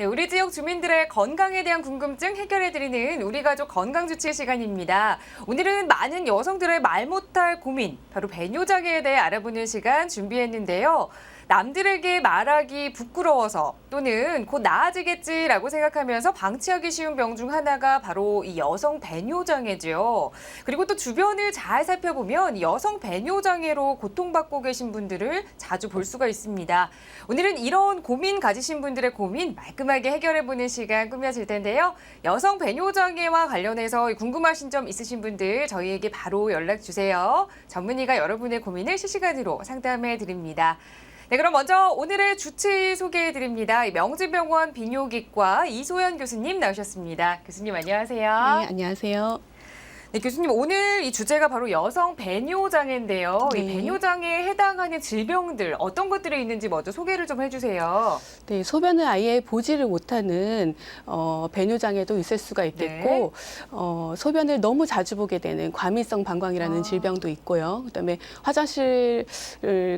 네, 우리 지역 주민들의 건강에 대한 궁금증 해결해드리는 우리 가족 건강 주치 시간입니다. 오늘은 많은 여성들의 말 못할 고민, 바로 배뇨장애에 대해 알아보는 시간 준비했는데요. 남들에게 말하기 부끄러워서 또는 곧 나아지겠지라고 생각하면서 방치하기 쉬운 병 중 하나가 바로 이 여성 배뇨 장애죠. 그리고 또 주변을 잘 살펴보면 이 여성 배뇨 장애로 고통받고 계신 분들을 자주 볼 수가 있습니다. 오늘은 이런 고민 가지신 분들의 고민 말끔하게 해결해 보는 시간 꾸며질 텐데요. 여성 배뇨 장애와 관련해서 궁금하신 점 있으신 분들 저희에게 바로 연락 주세요. 전문의가 여러분의 고민을 실시간으로 상담해 드립니다. 네, 그럼 먼저 오늘의 주치 소개해 드립니다. 명지병원 비뇨기과 이소연 교수님 나오셨습니다. 교수님 안녕하세요. 네, 안녕하세요. 네, 교수님 오늘 이 주제가 바로 여성 배뇨 장애인데요. 이 네. 배뇨 장애에 해당하는 질병들 어떤 것들이 있는지 먼저 소개를 좀 해주세요. 네, 소변을 아예 보지를 못하는 어, 배뇨 장애도 있을 수가 있겠고, 네. 어, 소변을 너무 자주 보게 되는 과민성 방광이라는 아. 질병도 있고요. 그다음에 화장실을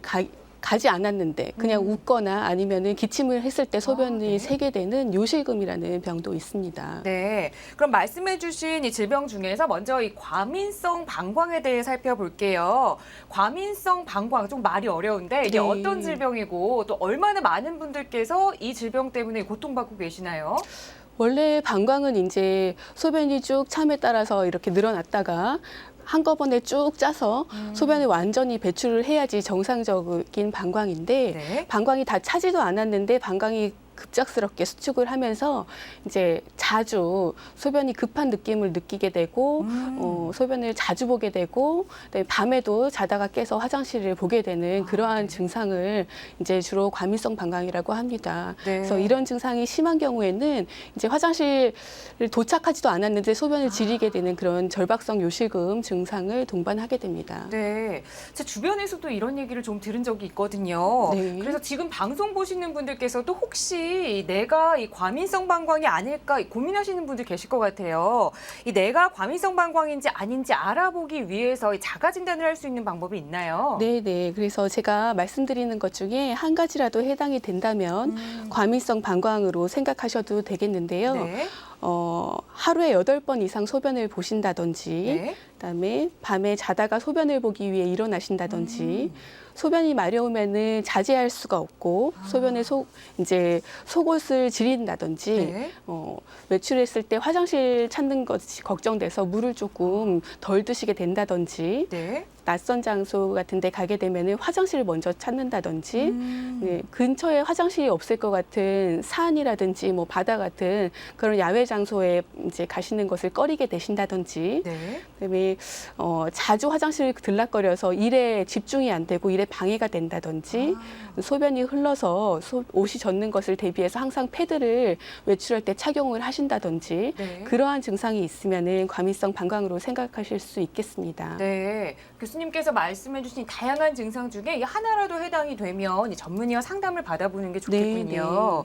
가, 가지 않았는데 그냥 음. 웃거나 아니면은 기침을 했을 때 소변이 아, 네. 새게 되는 요실금이라는 병도 있습니다. 네, 그럼 말씀해주신 이 질병 중에서 먼저 이 과민성 방광에 대해 살펴볼게요. 과민성 방광 좀 말이 어려운데 이게 네. 어떤 질병이고 또 얼마나 많은 분들께서 이 질병 때문에 고통받고 계시나요? 원래 방광은 이제 소변이 쭉 참에 따라서 이렇게 늘어났다가 한꺼번에 쭉 짜서 음. 소변을 완전히 배출을 해야지 정상적인 방광인데 네. 방광이 다 차지도 않았는데 방광이 급작스럽게 수축을 하면서 이제 자주 소변이 급한 느낌을 느끼게 되고 음. 어, 소변을 자주 보게 되고 그다음에 밤에도 자다가 깨서 화장실을 보게 되는 아, 그러한 네. 증상을 이제 주로 과민성 방광이라고 합니다. 네. 그래서 이런 증상이 심한 경우에는 이제 화장실을 도착하지도 않았는데 소변을 지리게 되는 그런 절박성 요실금 증상을 동반하게 됩니다. 네, 제 주변에서도 이런 얘기를 좀 들은 적이 있거든요. 네. 그래서 지금 방송 보시는 분들께서도 혹시 내가 이 과민성 방광이 아닐까 고민하시는 분들 계실 것 같아요. 이 내가 과민성 방광인지 아닌지 알아보기 위해서 이 자가 진단을 할 수 있는 방법이 있나요? 네, 네. 그래서 제가 말씀드리는 것 중에 한 가지라도 해당이 된다면 음. 과민성 방광으로 생각하셔도 되겠는데요. 네. 어, 하루에 여덟 번 이상 소변을 보신다든지, 네. 그다음에 밤에 자다가 소변을 보기 위해 일어나신다든지, 음. 소변이 마려우면은 자제할 수가 없고 아. 소변에 속 이제 속옷을 지린다든지 네. 어, 외출했을 때 화장실 찾는 것이 걱정돼서 물을 조금 덜 드시게 된다든지 네. 낯선 장소 같은 데 가게 되면은 화장실을 먼저 찾는다든지 음. 네, 근처에 화장실이 없을 것 같은 산이라든지 뭐 바다 같은 그런 야외 장소에 이제 가시는 것을 꺼리게 되신다든지 네. 그다음에 어, 자주 화장실을 들락거려서 일에 집중이 안 되고 일에 방해가 된다든지 아. 소변이 흘러서 소- 옷이 젖는 것을 대비해서 항상 패드를 외출할 때 착용을 하신다든지 네. 그러한 증상이 있으면은 과민성 방광으로 생각하실 수 있겠습니다. 네, 교수님께서 말씀해주신 다양한 증상 중에 이 하나라도 해당이 되면 이 전문의와 상담을 받아보는 게 좋겠군요.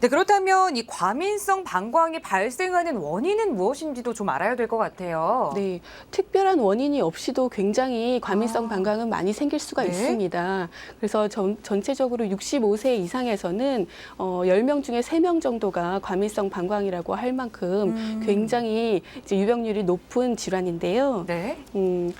네, 그렇다면 이 과민성 방광이 발생하는 원인은 무엇인지도 좀 알아야 될 것 같아요. 네, 특별한 원인이 없이도 굉장히 과민성 아. 방광은 많이 생길 수가 네. 있습니다. 그래서 전, 전체적으로 65세 이상에서는 어, 10명 중에 3명 정도가 과민성 방광이라고 할 만큼 음. 굉장히 이제 유병률이 높은 질환인데요. 네. 음,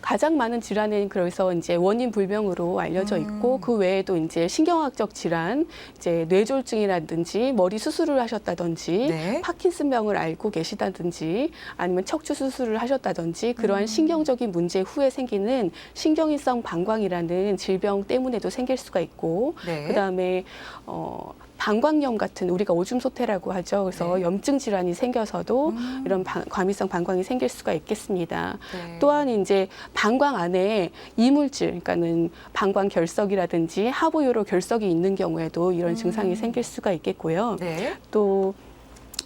가장 많은 질환은 그래서 이제 원인 불명으로 알려져 있고 음. 그 외에도 이제 신경학적 질환, 이제 뇌졸중이라든지 머리 수술을 하셨다든지 네. 파킨슨병을 앓고 계시다든지 아니면 척추 수술을 하셨다든지 그러한 음. 신경적인 문제 후에 생기는 신경인성 방광이라는 질병 때문에도 생길 수가 있고 네. 그다음에 어 방광염 같은 우리가 오줌 소태라고 하죠. 그래서 네. 염증 질환이 생겨서도 음. 이런 방- 과민성 방광이 생길 수가 있겠습니다. 네. 또한 이제 방광 안에 이물질, 그러니까는 방광 결석이라든지 하부요로 결석이 있는 경우에도 이런 음. 증상이 생길 수가 있겠고요. 네. 또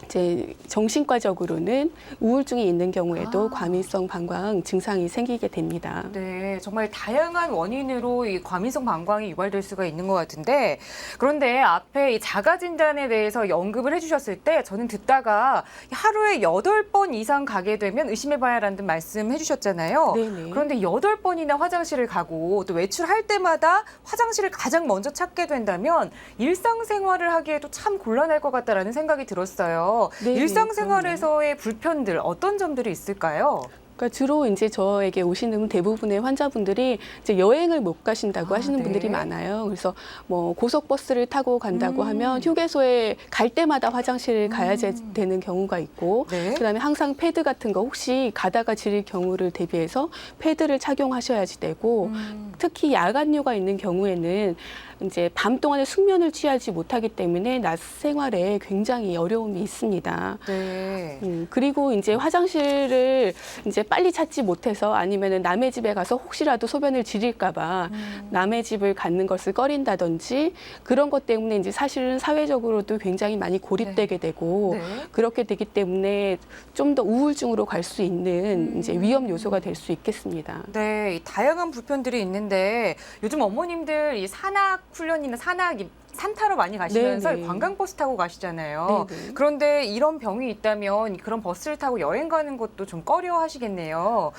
이제 정신과적으로는 우울증이 있는 경우에도 아. 과민성 방광 증상이 생기게 됩니다. 네, 정말 다양한 원인으로 이 과민성 방광이 유발될 수가 있는 것 같은데 그런데 앞에 이 자가 진단에 대해서 언급을 해주셨을 때 저는 듣다가 하루에 여덟 번 이상 가게 되면 의심해봐야 라는 말씀 해주셨잖아요. 네네. 그런데 여덟 번이나 화장실을 가고 또 외출할 때마다 화장실을 가장 먼저 찾게 된다면 일상생활을 하기에도 참 곤란할 것 같다라는 생각이 들었어요. 네, 일상생활에서의 불편들 어떤 점들이 있을까요? 그러니까 주로 이제 저에게 오시는 대부분의 환자분들이 이제 여행을 못 가신다고 아, 하시는 네. 분들이 많아요. 그래서 뭐 고속버스를 타고 간다고 음. 하면 휴게소에 갈 때마다 화장실을 가야 음. 되는 경우가 있고 네. 그다음에 항상 패드 같은 거 혹시 가다가 지릴 경우를 대비해서 패드를 착용하셔야지 되고 음. 특히 야간류가 있는 경우에는 이제 밤 동안에 숙면을 취하지 못하기 때문에 낮 생활에 굉장히 어려움이 있습니다. 네. 음, 그리고 이제 화장실을 이제 빨리 찾지 못해서 아니면은 남의 집에 가서 혹시라도 소변을 지릴까봐 음. 남의 집을 갖는 것을 꺼린다든지 그런 것 때문에 이제 사실은 사회적으로도 굉장히 많이 고립되게 되고 네. 그렇게 되기 때문에 좀 더 우울증으로 갈 수 있는 음. 이제 위험 요소가 될 수 있겠습니다. 네, 이 다양한 불편들이 있는데 요즘 어머님들 이 산악 훈련이나 산악 이- 산 타러 많이 가시면서 네네. 관광버스 타고 가시잖아요. 네네. 그런데 이런 병이 있다면 그런 버스를 타고 여행 가는 것도 좀 꺼려 하시겠네요.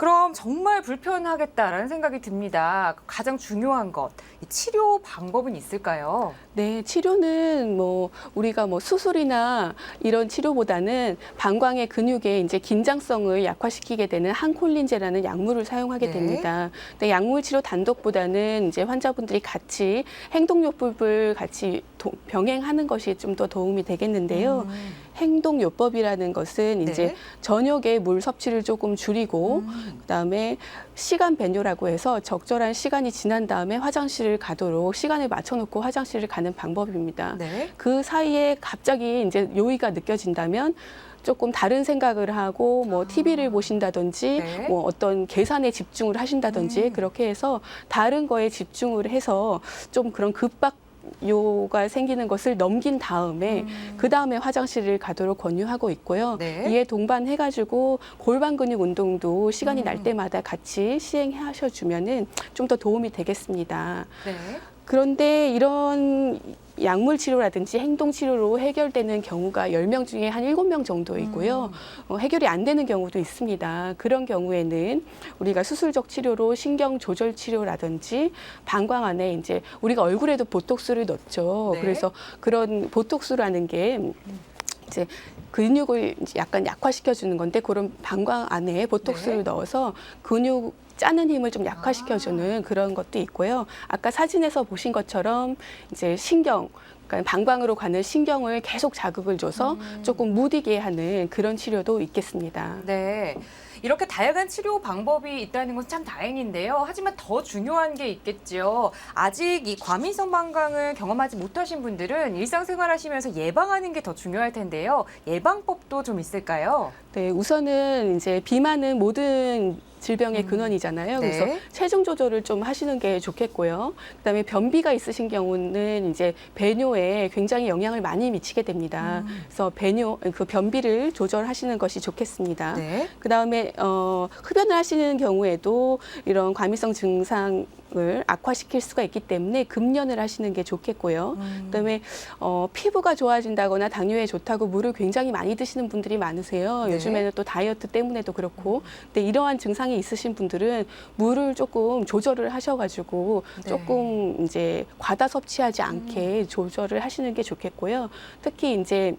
그럼 정말 불편하겠다라는 생각이 듭니다. 가장 중요한 것, 이 치료 방법은 있을까요? 네, 치료는 뭐 우리가 뭐 수술이나 이런 치료보다는 방광의 근육의 이제 긴장성을 약화시키게 되는 항콜린제라는 약물을 사용하게 네. 됩니다. 근데 약물 치료 단독보다는 이제 환자분들이 같이 행동요법을 같이 도- 병행하는 것이 좀 더 도움이 되겠는데요. 음. 행동요법이라는 것은 이제 네. 저녁에 물 섭취를 조금 줄이고 음. 그다음에 시간 배뇨라고 해서 적절한 시간이 지난 다음에 화장실을 가도록 시간을 맞춰놓고 화장실을 가는 방법입니다. 네. 그 사이에 갑자기 이제 요의가 느껴진다면 조금 다른 생각을 하고 뭐 TV를 보신다든지 아. 네. 뭐 어떤 계산에 집중을 하신다든지 음. 그렇게 해서 다른 거에 집중을 해서 좀 그런 급박 요가 생기는 것을 넘긴 다음에 음. 그 다음에 화장실을 가도록 권유하고 있고요. 네. 이에 동반해가지고 골반 근육 운동도 시간이 음. 날 때마다 같이 시행하셔 주면은 좀 더 도움이 되겠습니다. 네. 그런데 이런 약물 치료라든지 행동 치료로 해결되는 경우가 열 명 중에 한 일곱 명 정도이고요. 음. 어, 해결이 안 되는 경우도 있습니다. 그런 경우에는 우리가 수술적 치료로 신경 조절 치료라든지 방광 안에 이제 우리가 얼굴에도 보톡스를 넣죠. 네. 그래서 그런 보톡스라는 게 이제 근육을 약간 약화시켜 주는 건데 그런 방광 안에 보톡스를 네. 넣어서 근육 짜는 힘을 좀 약화시켜 주는 그런 것도 있고요. 아까 사진에서 보신 것처럼 이제 신경 그러니까 방광으로 가는 신경을 계속 자극을 줘서 음. 조금 무디게 하는 그런 치료도 있겠습니다. 네. 이렇게 다양한 치료 방법이 있다는 건참 다행인데요. 하지만 더 중요한 게 있겠죠. 아직 이 과민성 방광을 경험하지 못하신 분들은 일상생활 하시면서 예방하는 게 더 중요할 텐데요. 예방법도 좀 있을까요? 네, 우선은 이제 비만은 모든 질병의 음. 근원이잖아요. 네. 그래서 체중 조절을 좀 하시는 게 좋겠고요. 그다음에 변비가 있으신 경우는 이제 배뇨에 굉장히 영향을 많이 미치게 됩니다. 음. 그래서 배뇨 그 변비를 조절하시는 것이 좋겠습니다. 네. 그다음에 어, 흡연을 하시는 경우에도 이런 과민성 증상 을 악화시킬 수가 있기 때문에 금연을 하시는 게 좋겠고요. 음. 그다음에 어, 피부가 좋아진다거나 당뇨에 좋다고 물을 굉장히 많이 드시는 분들이 많으세요. 네. 요즘에는 또 다이어트 때문에도 그렇고. 근데 이러한 증상이 있으신 분들은 물을 조금 조절을 하셔가지고 네. 음. 조금 이제 과다 섭취하지 않게 조절을 하시는 게 좋겠고요. 특히 이제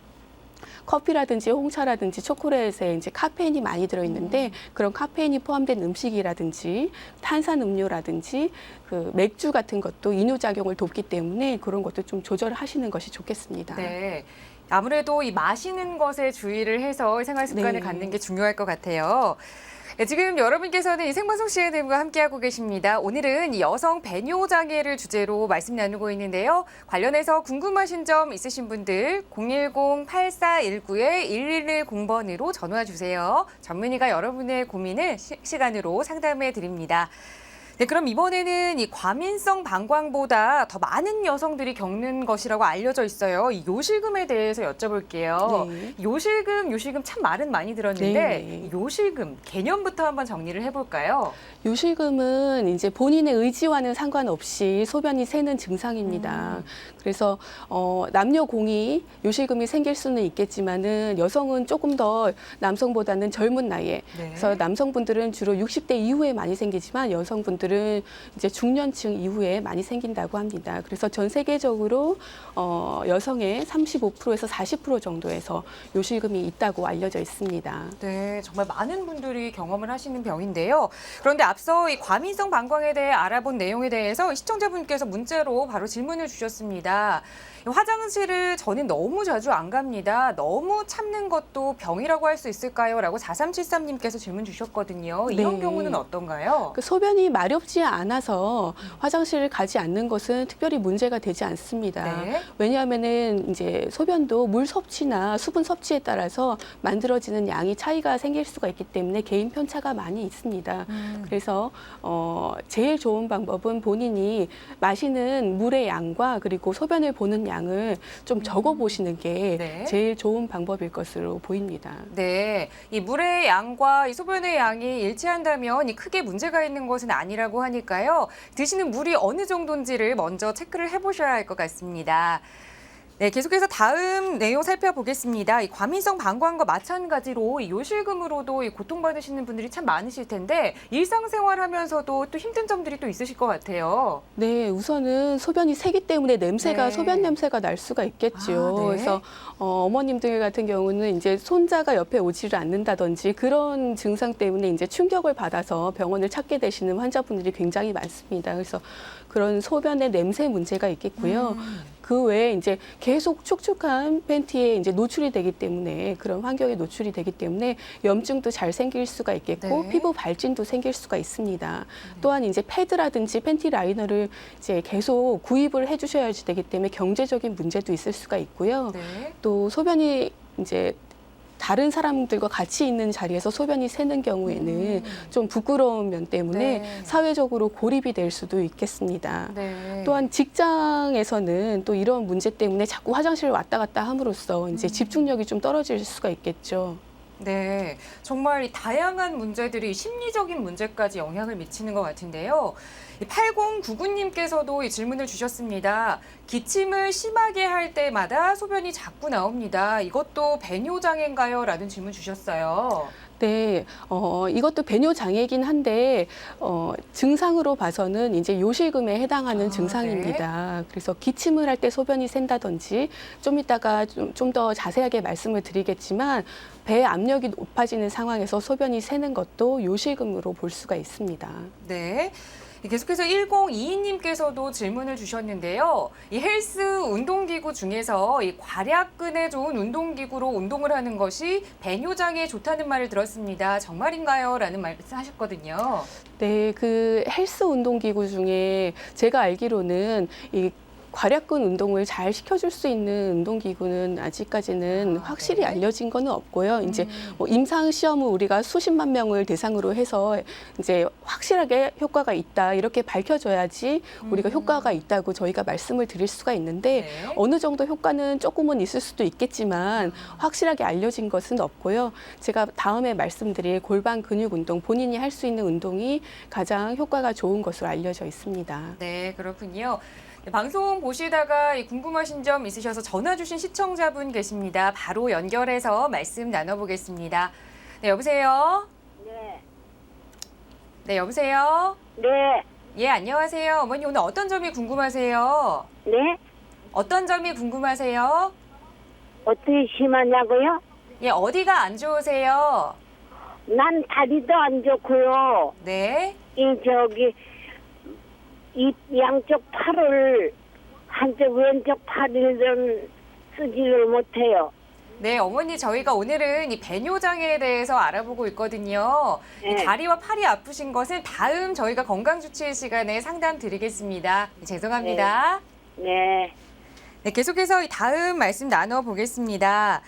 커피라든지 홍차라든지 초콜릿에 이제 카페인이 많이 들어있는데 음. 그런 카페인이 포함된 음식이라든지 탄산 음료라든지 그 맥주 같은 것도 이뇨작용을 돕기 때문에 그런 것도 좀 조절하시는 것이 좋겠습니다. 네. 아무래도 이 마시는 것에 주의를 해서 생활 습관을 네. 갖는 게 중요할 것 같아요. 네, 지금 여러분께서는 이 생방송 CNN과 함께하고 계십니다. 오늘은 이 여성 배뇨 장애를 주제로 말씀 나누고 있는데요. 관련해서 궁금하신 점 있으신 분들 010-8419-1110번으로 전화 주세요. 전문의가 여러분의 고민을 시, 시간으로 상담해 드립니다. 네, 그럼 이번에는 이 과민성 방광보다 더 많은 여성들이 겪는 것이라고 알려져 있어요. 이 요실금에 대해서 여쭤볼게요. 네. 요실금, 요실금 참 말은 많이 들었는데 네. 이 요실금 개념부터 한번 정리를 해볼까요? 요실금은 이제 본인의 의지와는 상관없이 소변이 새는 증상입니다. 음. 그래서 어, 남녀 공이 요실금이 생길 수는 있겠지만은 여성은 조금 더 남성보다는 젊은 나이에 네. 그래서 남성분들은 주로 60대 이후에 많이 생기지만 여성분들은 이제 중년층 이후에 많이 생긴다고 합니다. 그래서 전 세계적으로 어, 여성의 35%에서 40% 정도에서 요실금이 있다고 알려져 있습니다. 네, 정말 많은 분들이 경험을 하시는 병인데요. 그런데 앞서 이 과민성 방광에 대해 알아본 내용에 대해서 시청자분께서 문자로 바로 질문을 주셨습니다. 이 화장실을 저는 너무 자주 안 갑니다. 너무 참는 것도 병이라고 할 수 있을까요? 라고 4373님께서 질문 주셨거든요. 이런 네. 경우는 어떤가요? 그 소변이 마렵지 않아서 화장실을 가지 않는 것은 특별히 문제가 되지 않습니다. 네. 왜냐하면은 이제 소변도 물 섭취나 수분 섭취에 따라서 만들어지는 양이 차이가 생길 수가 있기 때문에 개인 편차가 많이 있습니다. 음. 그래서 어 제일 좋은 방법은 본인이 마시는 물의 양과 그리고 소변을 보는 양을 좀 적어 보시는 게 네. 제일 좋은 방법일 것으로 보입니다. 네, 이 물의 양과 이 소변의 양이 일치한다면 이 크게 문제가 있는 것은 아니라고 하니까요. 드시는 물이 어느 정도인지를 먼저 체크를 해보셔야 할 것 같습니다. 네, 계속해서 다음 내용 살펴보겠습니다. 이 과민성 방광과 마찬가지로 이 요실금으로도 이 고통받으시는 분들이 참 많으실 텐데 일상생활하면서도 또 힘든 점들이 또 있으실 것 같아요. 네, 우선은 소변이 새기 때문에 냄새가 네. 소변 냄새가 날 수가 있겠죠. 아, 네. 그래서 어, 어머님들 같은 경우는 이제 손자가 옆에 오지를 않는다든지 그런 증상 때문에 이제 충격을 받아서 병원을 찾게 되시는 환자분들이 굉장히 많습니다. 그래서 그런 소변의 냄새 문제가 있겠고요. 음. 그 외에 이제 계속 축축한 팬티에 이제 노출이 되기 때문에 그런 환경에 노출이 되기 때문에 염증도 잘 생길 수가 있겠고 네. 피부 발진도 생길 수가 있습니다. 또한 이제 패드라든지 팬티 라이너를 이제 계속 구입을 해주셔야지 되기 때문에 경제적인 문제도 있을 수가 있고요. 네. 또 소변이 이제 다른 사람들과 같이 있는 자리에서 소변이 새는 경우에는 음. 좀 부끄러운 면 때문에 네. 사회적으로 고립이 될 수도 있겠습니다. 네. 또한 직장에서는 또 이런 문제 때문에 자꾸 화장실을 왔다 갔다 함으로써 이제 음. 집중력이 좀 떨어질 수가 있겠죠. 네, 정말 이 다양한 문제들이 심리적인 문제까지 영향을 미치는 것 같은데요. 8099님께서도 이 질문을 주셨습니다. 기침을 심하게 할 때마다 소변이 자꾸 나옵니다. 이것도 배뇨 장애인가요? 라는 질문 주셨어요. 네, 어, 이것도 배뇨 장애이긴 한데 어, 증상으로 봐서는 이제 요실금에 해당하는 아, 증상입니다. 그래서 기침을 할 때 소변이 샌다든지 좀 이따가 좀 더 자세하게 말씀을 드리겠지만 배 압력이 높아지는 상황에서 소변이 새는 것도 요실금으로 볼 수가 있습니다. 네. 계속해서 1022님께서도 질문을 주셨는데요. 이 헬스 운동기구 중에서 이 괄약근에 좋은 운동기구로 운동을 하는 것이 배뇨장애에 좋다는 말을 들었습니다. 정말인가요? 라는 말씀 하셨거든요. 네, 그 헬스 운동기구 중에 제가 알기로는 이 괄약근 운동을 잘 시켜줄 수 있는 운동기구는 아직까지는 아, 확실히 네. 알려진 거는 없고요. 이제 음. 뭐 임상 시험을 우리가 수십만 명을 대상으로 해서 이제 확실하게 효과가 있다 이렇게 밝혀져야지 우리가 음. 효과가 있다고 저희가 말씀을 드릴 수가 있는데 네. 어느 정도 효과는 조금은 있을 수도 있겠지만 확실하게 알려진 것은 없고요. 제가 다음에 말씀드릴 골반 근육 운동 본인이 할 수 있는 운동이 가장 효과가 좋은 것으로 알려져 있습니다. 네, 그렇군요. 네, 방송 보시다가 이 궁금하신 점 있으셔서 전화 주신 시청자분 계십니다. 바로 연결해서 말씀 나눠보겠습니다. 네, 여보세요? 네. 네, 여보세요? 네. 예, 안녕하세요. 어머니 오늘 어떤 점이 궁금하세요? 네. 어떤 점이 궁금하세요? 어떻게 심하냐고요? 예, 어디가 안 좋으세요? 난 다리도 안 좋고요. 네. 이 저기 이 양쪽 팔을 한쪽 왼쪽 팔을 쓰지를 못해요. 네, 어머니 저희가 오늘은 이 배뇨 장애에 대해서 알아보고 있거든요. 이 네. 다리와 팔이 아프신 것은 다음 저희가 건강 주치의 시간에 상담 드리겠습니다. 죄송합니다. 네. 네, 계속해서 이 다음 말씀 나눠 보겠습니다.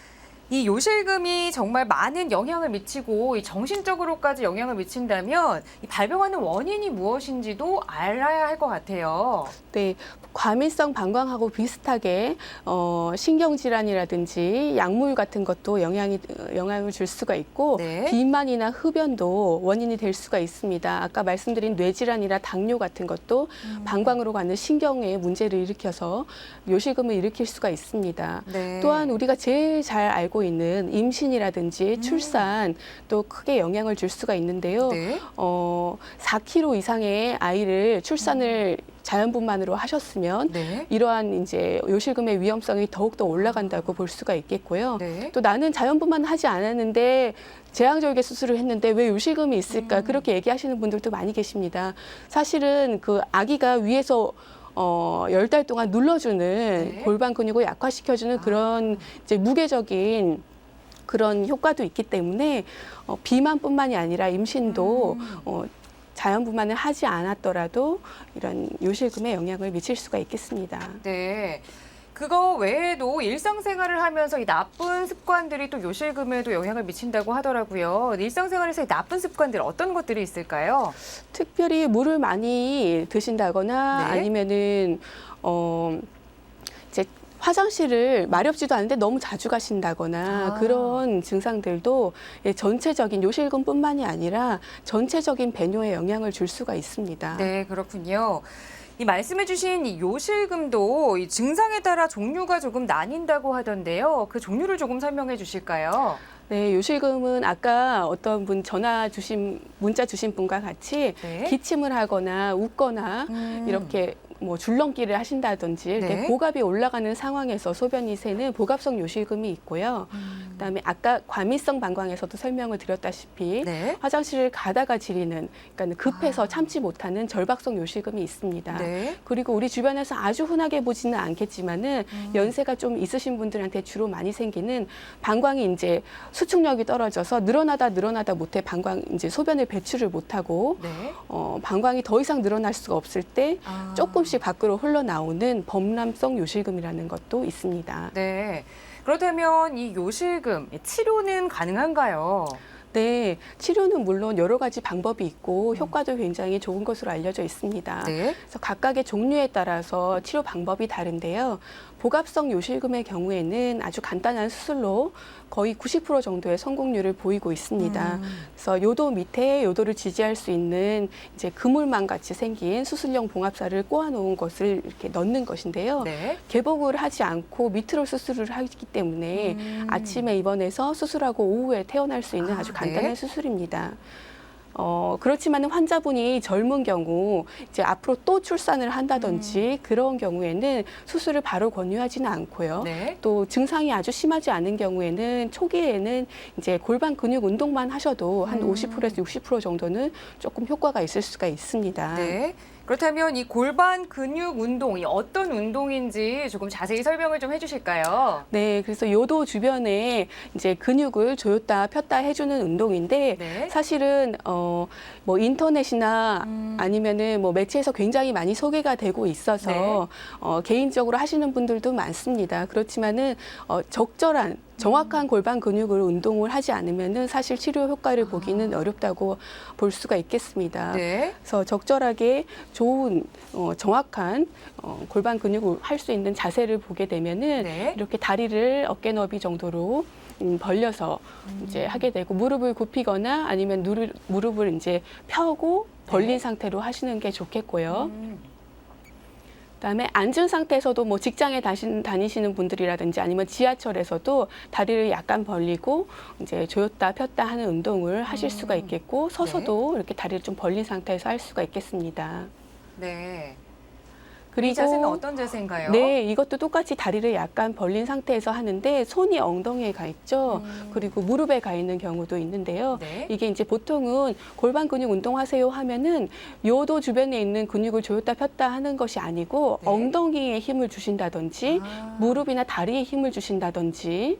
이 요실금이 정말 많은 영향을 미치고 이 정신적으로까지 영향을 미친다면 이 발병하는 원인이 무엇인지도 알아야 할 것 같아요. 네, 과민성 방광하고 비슷하게 어, 신경질환이라든지 약물 같은 것도 영향이 영향을 줄 수가 있고 네. 비만이나 흡연도 원인이 될 수가 있습니다. 아까 말씀드린 뇌질환이나 당뇨 같은 것도 음. 방광으로 가는 신경에 문제를 일으켜서 요실금을 일으킬 수가 있습니다. 네. 또한 우리가 제일 잘 알고 있는 음. 임신이라든지 출산 또 크게 영향을 줄 수가 있는데요. 네. 어, 4kg 이상의 아이를 출산을 자연분만으로 하셨으면 네. 이러한 이제 요실금의 위험성이 더욱더 올라간다고 볼 수가 있겠고요. 네. 또 나는 자연분만 하지 않았는데 제왕절개 수술을 했는데 왜 요실금이 있을까 음. 그렇게 얘기하시는 분들도 많이 계십니다. 사실은 그 아기가 위에서 어, 열 달 동안 눌러주는 네. 골반 근육을 약화시켜주는 아. 그런 이제 무게적인 그런 효과도 있기 때문에 어, 비만뿐만이 아니라 임신도 음. 어, 자연분만을 하지 않았더라도 이런 요실금에 영향을 미칠 수가 있겠습니다. 네. 그거 외에도 일상생활을 하면서 이 나쁜 습관들이 또 요실금에도 영향을 미친다고 하더라고요. 일상생활에서 이 나쁜 습관들 어떤 것들이 있을까요? 특별히 물을 많이 드신다거나 네. 아니면은 어 이제 화장실을 마렵지도 않은데 너무 자주 가신다거나 아. 그런 증상들도 예, 전체적인 요실금뿐만이 아니라 전체적인 배뇨에 영향을 줄 수가 있습니다. 네, 그렇군요. 이 말씀해주신 이 요실금도 이 증상에 따라 종류가 조금 나뉜다고 하던데요. 그 종류를 조금 설명해 주실까요? 네, 요실금은 아까 어떤 분 전화 주신 문자 주신 분과 같이 네. 기침을 하거나 웃거나 음. 이렇게 뭐 줄넘기를 하신다든지 이렇게 네. 고갑이 올라가는 상황에서 소변이 새는 보갑성 요실금이 있고요. 음. 그다음에 아까 과민성 방광에서도 설명을 드렸다시피 네. 화장실을 가다가 지리는 그러니까 급해서 아. 참지 못하는 절박성 요실금이 있습니다. 네. 그리고 우리 주변에서 아주 흔하게 보지는 않겠지만은 음. 연세가 좀 있으신 분들한테 주로 많이 생기는 방광이 이제 수축력이 떨어져서 늘어나다 늘어나다 못해 방광 이제 소변을 배출을 못하고 네. 어, 방광이 더 이상 늘어날 수가 없을 때 아. 조금씩 밖으로 흘러나오는 범람성 요실금이라는 것도 있습니다. 네. 그렇다면 이 요실금 치료는 가능한가요? 네, 치료는 물론 여러 가지 방법이 있고 효과도 굉장히 좋은 것으로 알려져 있습니다. 네. 그래서 각각의 종류에 따라서 치료 방법이 다른데요. 보갑성 요실금의 경우에는 아주 간단한 수술로 거의 90% 정도의 성공률을 보이고 있습니다. 음. 그래서 요도 밑에 요도를 지지할 수 있는 이제 그물망 같이 생긴 수술용 봉합사를 꼬아놓은 것을 이렇게 넣는 것인데요. 네. 개복을 하지 않고 밑으로 수술을 하기 때문에 음. 아침에 입원해서 수술하고 오후에 퇴원할 수 있는 아, 아주 간단한 네. 수술입니다. 어, 그렇지만은 환자분이 젊은 경우 이제 앞으로 또 출산을 한다든지 그런 경우에는 수술을 바로 권유하지는 않고요. 네. 또 증상이 아주 심하지 않은 경우에는 초기에는 이제 골반 근육 운동만 하셔도 한 음. 50%에서 60% 정도는 조금 효과가 있을 수가 있습니다. 네. 그렇다면 이 골반 근육 운동이 어떤 운동인지 조금 자세히 설명을 좀 해주실까요? 네, 그래서 요도 주변에 이제 근육을 조였다 폈다 해주는 운동인데 네. 사실은 어 뭐 인터넷이나 음. 아니면은 뭐 매체에서 굉장히 많이 소개가 되고 있어서 네. 어 개인적으로 하시는 분들도 많습니다. 그렇지만은 어 적절한 음. 정확한 골반 근육을 운동을 하지 않으면은 사실 치료 효과를 보기는 어렵다고 볼 수가 있겠습니다. 아. 네. 그래서 적절하게 좋은 어, 정확한 어, 골반 근육을 할 수 있는 자세를 보게 되면은 네. 이렇게 다리를 어깨 너비 정도로 음, 벌려서 이제 하게 되고 무릎을 굽히거나 아니면 누르, 무릎을 이제 펴고 벌린 네. 상태로 하시는 게 좋겠고요. 음. 그다음에 앉은 상태에서도 뭐 직장에 다니시는 분들이라든지 아니면 지하철에서도 다리를 약간 벌리고 이제 조였다 폈다 하는 운동을 하실 수가 음. 있겠고 서서도 이렇게 다리를 좀 벌린 상태에서 할 수가 있겠습니다. 네. 그리고 이 자세는 어떤 자세인가요? 네, 이것도 똑같이 다리를 약간 벌린 상태에서 하는데 손이 엉덩이에 가 있죠. 음. 그리고 무릎에 가 있는 경우도 있는데요. 네. 이게 이제 보통은 골반 근육 운동하세요 하면은 요도 주변에 있는 근육을 조였다 폈다 하는 것이 아니고 네. 엉덩이에 힘을 주신다든지 아. 무릎이나 다리에 힘을 주신다든지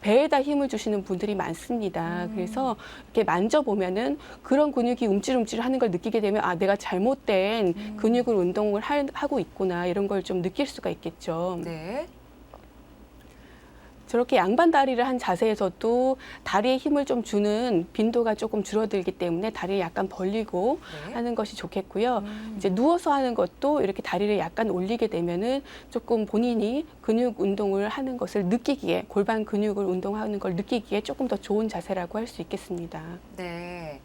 배에다 힘을 주시는 분들이 많습니다. 음. 그래서 이렇게 만져보면은 그런 근육이 움찔움찔 하는 걸 느끼게 되면 아, 내가 잘못된 음. 근육을 운동을 할- 하고 있구나 이런 걸 좀 느낄 수가 있겠죠. 네. 저렇게 양반 다리를 한 자세에서도 다리에 힘을 좀 주는 빈도가 조금 줄어들기 때문에 다리를 약간 벌리고 네. 하는 것이 좋겠고요. 음. 이제 누워서 하는 것도 이렇게 다리를 약간 올리게 되면은 조금 본인이 근육 운동을 하는 것을 느끼기에 골반 근육을 운동하는 걸 느끼기에 조금 더 좋은 자세라고 할 수 있겠습니다. 네.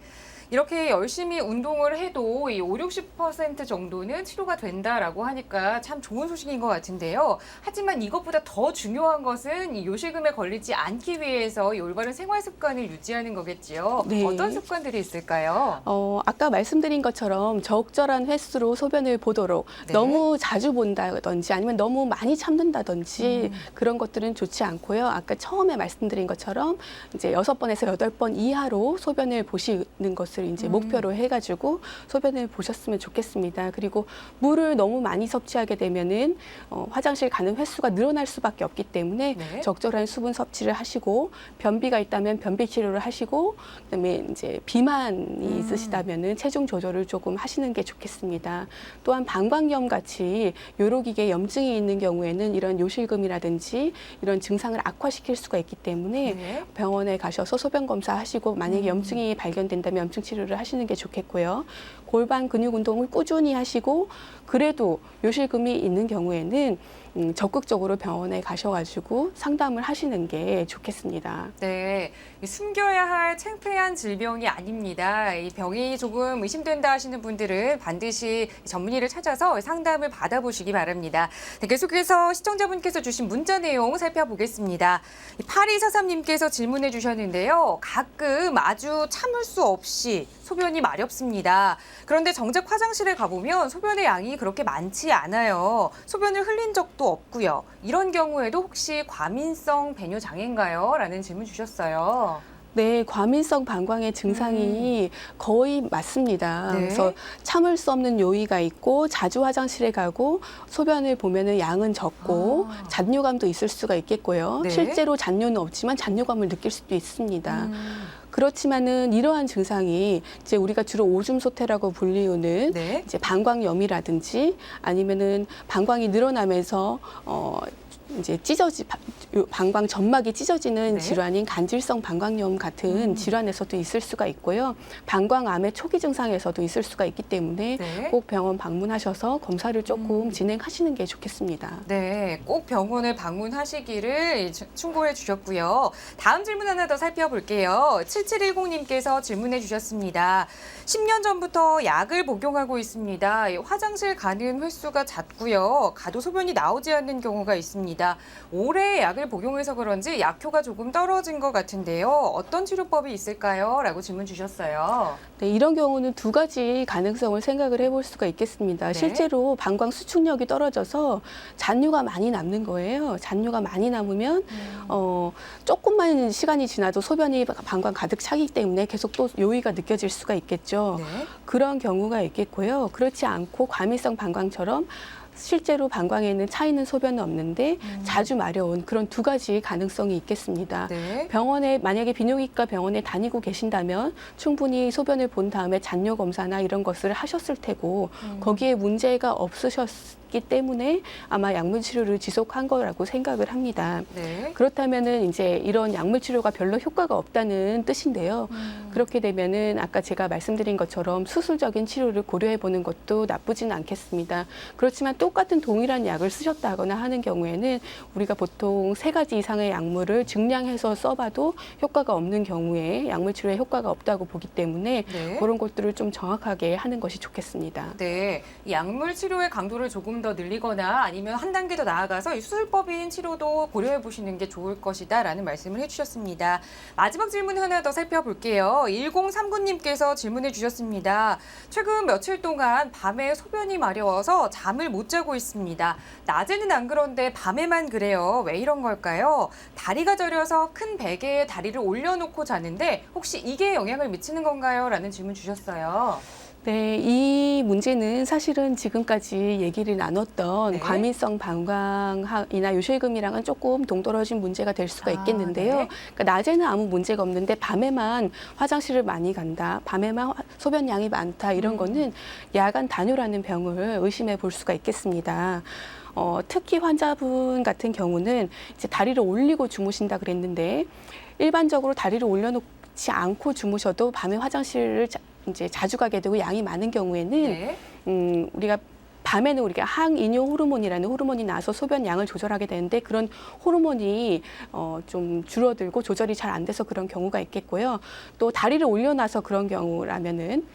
이렇게 열심히 운동을 해도 이 5, 60% 정도는 치료가 된다라고 하니까 참 좋은 소식인 것 같은데요. 하지만 이것보다 더 중요한 것은 이 요실금에 걸리지 않기 위해서 이 올바른 생활 습관을 유지하는 거겠지요. 네. 어떤 습관들이 있을까요? 어, 아까 말씀드린 것처럼 적절한 횟수로 소변을 보도록 네. 너무 자주 본다든지 아니면 너무 많이 참는다든지 음. 그런 것들은 좋지 않고요. 아까 처음에 말씀드린 것처럼 이제 여섯 번에서 여덟 번 이하로 소변을 보시는 것을 이제 음. 목표로 해가지고 소변을 보셨으면 좋겠습니다. 그리고 물을 너무 많이 섭취하게 되면은 어, 화장실 가는 횟수가 늘어날 수밖에 없기 때문에 네. 적절한 수분 섭취를 하시고 변비가 있다면 변비 치료를 하시고 그다음에 이제 비만이 음. 있으시다면은 체중 조절을 조금 하시는 게 좋겠습니다. 또한 방광염 같이 요로기계 염증이 있는 경우에는 이런 요실금이라든지 이런 증상을 악화시킬 수가 있기 때문에 네. 병원에 가셔서 소변 검사하시고 만약에 음. 염증이 발견된다면 염증 치료를 하시는 게 좋겠고요. 골반 근육 운동을 꾸준히 하시고 그래도 요실금이 있는 경우에는 음, 적극적으로 병원에 가셔가지고 상담을 하시는 게 좋겠습니다. 네, 이 숨겨야 할 창피한 질병이 아닙니다. 이 병이 조금 의심된다 하시는 분들은 반드시 전문의를 찾아서 상담을 받아보시기 바랍니다. 네, 계속해서 시청자분께서 주신 문자 내용 살펴보겠습니다. 8243님께서 질문해 주셨는데요. 가끔 아주 참을 수 없이 소변이 마렵습니다. 그런데 정작 화장실에 가보면 소변의 양이 그렇게 많지 않아요. 소변을 흘린 적도 없고요. 이런 경우에도 혹시 과민성 배뇨 장애인가요? 라는 질문 주셨어요. 네, 과민성 방광의 증상이 거의 맞습니다. 음. 네. 그래서 참을 수 없는 요의가 있고 자주 화장실에 가고 소변을 보면은 양은 적고 아. 잔뇨감도 있을 수가 있겠고요. 네. 실제로 잔뇨는 없지만 잔뇨감을 느낄 수도 있습니다. 음, 그렇지만은 이러한 증상이 이제 우리가 주로 오줌 소태라고 불리우는 네. 이제 방광염이라든지 아니면은 방광이 늘어나면서 어 이제 찢어지 방광 점막이 찢어지는 네. 질환인 간질성 방광염 같은 음. 질환에서도 있을 수가 있고요. 방광암의 초기 증상에서도 있을 수가 있기 때문에 네. 꼭 병원 방문하셔서 검사를 조금 음. 진행하시는 게 좋겠습니다. 네, 꼭 병원을 방문하시기를 주- 충고해 주셨고요. 다음 질문 하나 더 살펴볼게요. 7710님께서 질문해 주셨습니다. 10년 전부터 약을 복용하고 있습니다. 이 화장실 가는 횟수가 잦고요. 가도 소변이 나오지 않는 경우가 있습니다. 오래 약을 복용해서 그런지 약효가 조금 떨어진 것 같은데요. 어떤 치료법이 있을까요? 라고 질문 주셨어요. 네, 이런 경우는 두 가지 가능성을 생각을 해볼 수가 있겠습니다. 네. 실제로 방광 수축력이 떨어져서 잔뇨가 많이 남는 거예요. 잔뇨가 많이 남으면 어, 조금만 시간이 지나도 소변이 방광 가득 차기 때문에 계속 또 요의가 느껴질 수가 있겠죠. 네. 그런 경우가 있겠고요. 그렇지 않고 과민성 방광처럼 실제로 방광에는 차 있는 소변은 없는데 음. 자주 마려운 그런 두 가지 가능성이 있겠습니다. 네. 병원에 만약에 비뇨기과 병원에 다니고 계신다면 충분히 소변을 본 다음에 잔뇨 검사나 이런 것을 하셨을 테고 음. 거기에 문제가 없으셨 기 때문에 아마 약물 치료를 지속한 거라고 생각을 합니다. 네. 그렇다면은 이제 이런 약물 치료가 별로 효과가 없다는 뜻인데요. 음. 그렇게 되면은 아까 제가 말씀드린 것처럼 수술적인 치료를 고려해 보는 것도 나쁘지는 않겠습니다. 그렇지만 똑같은 동일한 약을 쓰셨다거나 하는 경우에는 우리가 보통 세 가지 이상의 약물을 증량해서 써봐도 효과가 없는 경우에 약물 치료에 효과가 없다고 보기 때문에 네. 그런 것들을 좀 정확하게 하는 것이 좋겠습니다. 네, 이 약물 치료의 강도를 조금 더 늘리거나 아니면 한 단계 더 나아가서 이 수술법인 치료도 고려해 보시는 게 좋을 것이다라는 말씀을 해주셨습니다. 마지막 질문 하나 더 살펴볼게요. 1039님께서 질문해 주셨습니다. 최근 며칠 동안 밤에 소변이 마려워서 잠을 못 자고 있습니다. 낮에는 안 그런데 밤에만 그래요. 왜 이런 걸까요? 다리가 저려서 큰 베개에 다리를 올려놓고 자는데 혹시 이게 영향을 미치는 건가요? 라는 질문 주셨어요. 네, 이 문제는 사실은 지금까지 얘기를 나눴던 네. 과민성 방광이나 요실금이랑은 조금 동떨어진 문제가 될 수가 아, 있겠는데요. 네. 그러니까 낮에는 아무 문제가 없는데 밤에만 화장실을 많이 간다, 밤에만 화- 소변량이 많다 이런 음. 거는 야간 단뇨라는 병을 의심해 볼 수가 있겠습니다. 어, 특히 환자분 같은 경우는 이제 다리를 올리고 주무신다 그랬는데 일반적으로 다리를 올려놓지 않고 주무셔도 밤에 화장실을 자, 이제 자주 가게 되고 양이 많은 경우에는 네. 음, 우리가 밤에는 우리가 항이뇨 호르몬이라는 호르몬이 나서 소변 양을 조절하게 되는데 그런 호르몬이 어, 좀 줄어들고 조절이 잘 안 돼서 그런 경우가 있겠고요. 또 다리를 올려놔서 그런 경우라면은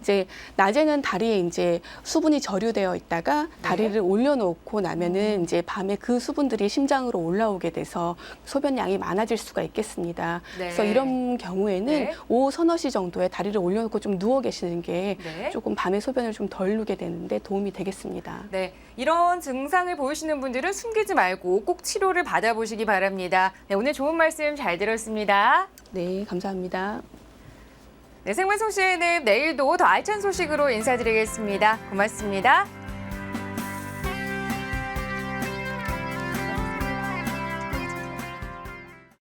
이제 낮에는 다리에 이제 수분이 저류되어 있다가 다리를 올려놓고 나면은 이제 밤에 그 수분들이 심장으로 올라오게 돼서 소변 양이 많아질 수가 있겠습니다. 네. 그래서 이런 경우에는 네. 오후 서너 시 정도에 다리를 올려놓고 좀 누워 계시는 게 네. 조금 밤에 소변을 좀 덜 누게 되는데 도움이 되겠습니다. 네, 이런 증상을 보이시는 분들은 숨기지 말고 꼭 치료를 받아보시기 바랍니다. 네, 오늘 좋은 말씀 잘 들었습니다. 네, 감사합니다. 네, 생방송 CNN 내일도 더 알찬 소식으로 인사드리겠습니다. 고맙습니다.